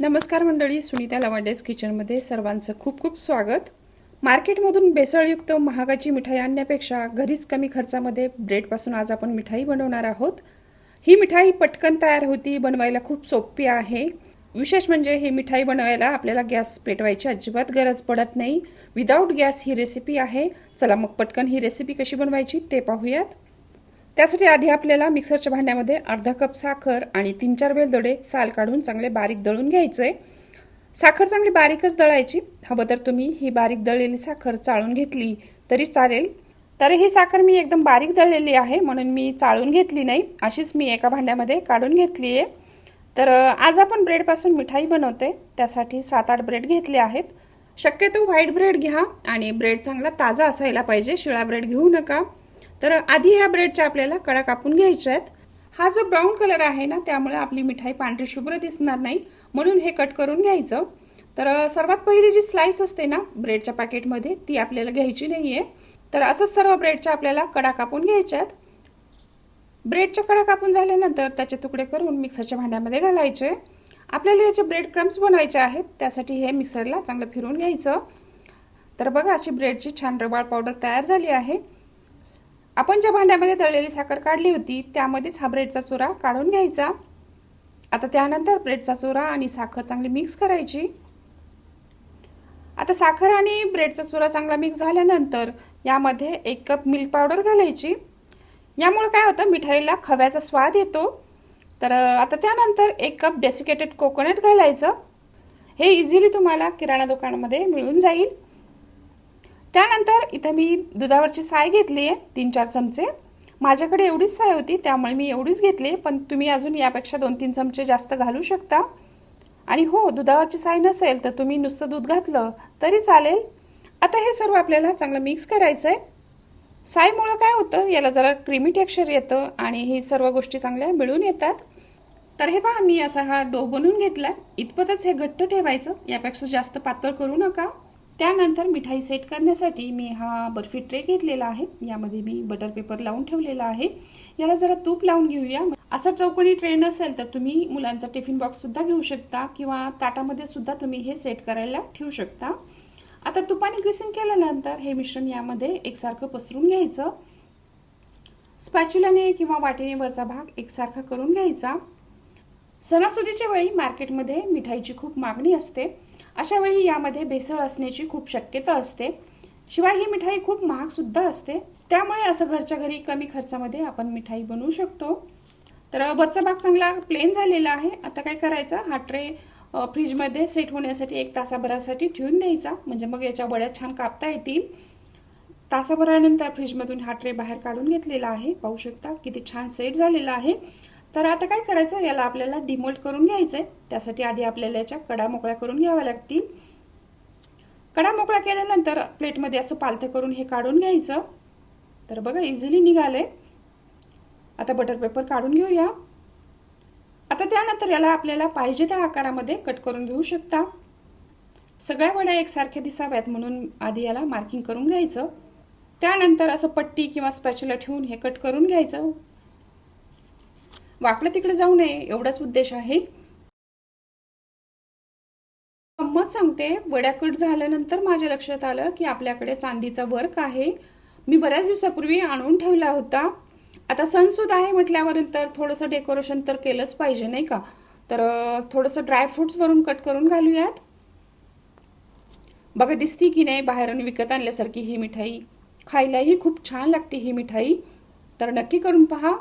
नमस्कार मंडळी सुनीता लवांडेज किचनमध्ये सर्वांचं खूप खूप स्वागत. मार्केटमधून बेसळयुक्त महागाची मिठाई आणण्यापेक्षा घरीच कमी खर्चामध्ये ब्रेडपासून आज आपण मिठाई बनवणार आहोत. ही मिठाई पटकन तयार होती बनवायला खूप सोपी आहे. विशेष म्हणजे ही मिठाई बनवायला आपल्याला गॅस पेटवायची अजिबात गरज पडत नाही. विदाऊट गॅस ही रेसिपी आहे. चला मग पटकन ही रेसिपी कशी बनवायची ते पाहूयात. त्यासाठी आधी आपल्याला मिक्सरच्या भांड्यामध्ये अर्धा कप साखर आणि तीन चार वेलदोडे साल काढून चांगले बारीक दळून घ्यायचे. साखर चांगली बारीकच दळायची. हवं तर तुम्ही ही बारीक दळलेली साखर चाळून घेतली तरी चालेल. तर ही साखर मी एकदम बारीक दळलेली आहे म्हणून मी चाळून घेतली नाही. अशीच मी एका भांड्यामध्ये काढून घेतली आहे. तर आज आपण ब्रेडपासून मिठाई बनवते. त्यासाठी सात आठ ब्रेड घेतले आहेत. शक्यतो व्हाईट ब्रेड घ्या आणि ब्रेड चांगला ताजा असायला पाहिजे. शिळा ब्रेड घेऊ नका. तर आधी ह्या ब्रेडच्या आपल्याला कडा कापून घ्यायच्या आहेत. हा जो ब्राऊन कलर आहे ना त्यामुळे आपली मिठाई पांढरी शुभ्र दिसणार नाही. म्हणून हे कट करून घ्यायचं. तर सर्वात पहिली जी स्लाइस असते ना ब्रेडच्या पॅकेटमध्ये ती आपल्याला घ्यायची नाही आहे तर असंच सर्व ब्रेडच्या आपल्याला कडा कापून घ्यायच्यात ब्रेडच्या कडा कापून झाल्यानंतर त्याचे तुकडे करून मिक्सरच्या भांड्यामध्ये घालायचे. आपल्याला याचे ब्रेड क्रम्स बनवायचे आहेत त्यासाठी हे मिक्सरला चांगलं फिरून घ्यायचं. तर बघा अशी ब्रेडची छान रबाळ पावडर तयार झाली आहे. आपण ज्या भांड्यामध्ये दळलेली साखर काढली होती त्यामध्येच हा ब्रेडचा चुरा काढून घ्यायचा. आता त्यानंतर ब्रेडचा चुरा आणि साखर चांगली मिक्स करायची. आता साखर आणि ब्रेडचा चुरा चांगला मिक्स झाल्यानंतर यामध्ये एक कप मिल्क पावडर घालायची. यामुळे काय होतं मिठाईला खव्याचा स्वाद येतो. तर आता त्यानंतर एक कप डेसिकेटेड कोकोनट घालायचं. हे इझिली तुम्हाला किराणा दुकानामध्ये मिळून जाईल. त्यानंतर इथं मी दुधावरची साय घेतली आहे तीन चार चमचे. माझ्याकडे एवढीच साय होती त्यामुळे मी एवढीच घेतली पण तुम्ही अजून यापेक्षा दोन तीन चमचे जास्त घालू शकता. आणि हो दुधावरची साय नसेल तर तुम्ही नुसतं दूध घातलं तरी चालेल. आता हे सर्व आपल्याला चांगलं मिक्स करायचं आहे सायमुळं काय होतं याला जरा क्रीमी टेक्स्चर येतं आणि ही सर्व गोष्टी चांगल्या मिळून येतात. तर हे पहा मी असा हा डो बनवून घेतला इतपतच हे घट्ट ठेवायचं यापेक्षा जास्त पातळ करू नका. त्यानंतर मिठाई सेट करण्यासाठी मी हा बर्फी ट्रे घेतलेला आहे. यामध्ये मी बटर पेपर लावून ठेवलेला आहे. याला जरा तूप लावून घेऊया. असा चौकोनी ट्रे नसेल तर तुम्ही मुलांचा टिफिन बॉक्स सुद्धा घेऊ शकता किंवा ताटामध्ये सुद्धा तुम्ही हे सेट करायला ठेवू शकता. आता तुपाने ग्रिसिंग केल्यानंतर हे मिश्रण यामध्ये एकसारखं पसरून घ्यायचं. स्पॅच्युलाने किंवा वाटीने वरचा भाग एकसारखा करून घ्यायचा. सणासुदीच्या वेळी मार्केटमध्ये मिठाईची खूप मागणी असते. अशा वेळी यामध्ये भेसळ असण्याची खूप शक्यता असते. शिवाय ही मिठाई खूप महाग सुद्धा असते. त्यामुळे असं घरच्या घरी कमी खर्चामध्ये आपण मिठाई बनवू शकतो. तर वरचा भाग चांगला प्लेन झालेला आहे. आता काय करायचं? हा ट्रे फ्रीजमध्ये सेट होण्यासाठी एक तासाभरासाठी ठेवून द्यायचा. म्हणजे मग याच्या वड्या छान कापता येतील. तासाभरानंतर फ्रीजमधून हा ट्रे बाहेर काढून घेतलेला आहे. पाहू शकता किती छान सेट झालेला आहे. तर आता काय करायचं? याला आपल्याला डिमोल्ट करून घ्यायचंय. त्यासाठी आधी आपल्याला याच्या कडा मोकळ्या करून घ्याव्या लागतील. कडा मोकळ्या केल्यानंतर प्लेटमध्ये असं पालथं करून हे काढून घ्यायचं. तर बघा इझिली निघाले आता बटर पेपर काढून घेऊया. आता त्यानंतर याला आपल्याला पाहिजे त्या आकारामध्ये कट करून घेऊ शकता. सगळ्या वड्या एकसारख्या दिसाव्यात म्हणून आधी याला मार्किंग करून घ्यायचं. त्यानंतर असं पट्टी किंवा स्पॅच्युला ठेवून हे कट करून घ्यायचं. वाकडं तिकडे जाऊ नये एवढाच उद्देश आहे. गंमत सांगते वड्या कट झाल्यानंतर माझ्या लक्षात आलं की आपल्याकडे चांदीचा वर्क आहे. मी बऱ्याच दिवसापूर्वी आणून ठेवला होता. आता सणसुद्धा आहे म्हटल्यावर थोडंसं डेकोरेशन तर केलंच पाहिजे नाही का? तर थोडंसं ड्रायफ्रुट्स वरून कट करून घालूयात. बघा दिसती की नाही बाहेरून विकत आणल्यासारखी ही मिठाई. खायलाही खूप छान लागते ही मिठाई. तर नक्की करून पहा.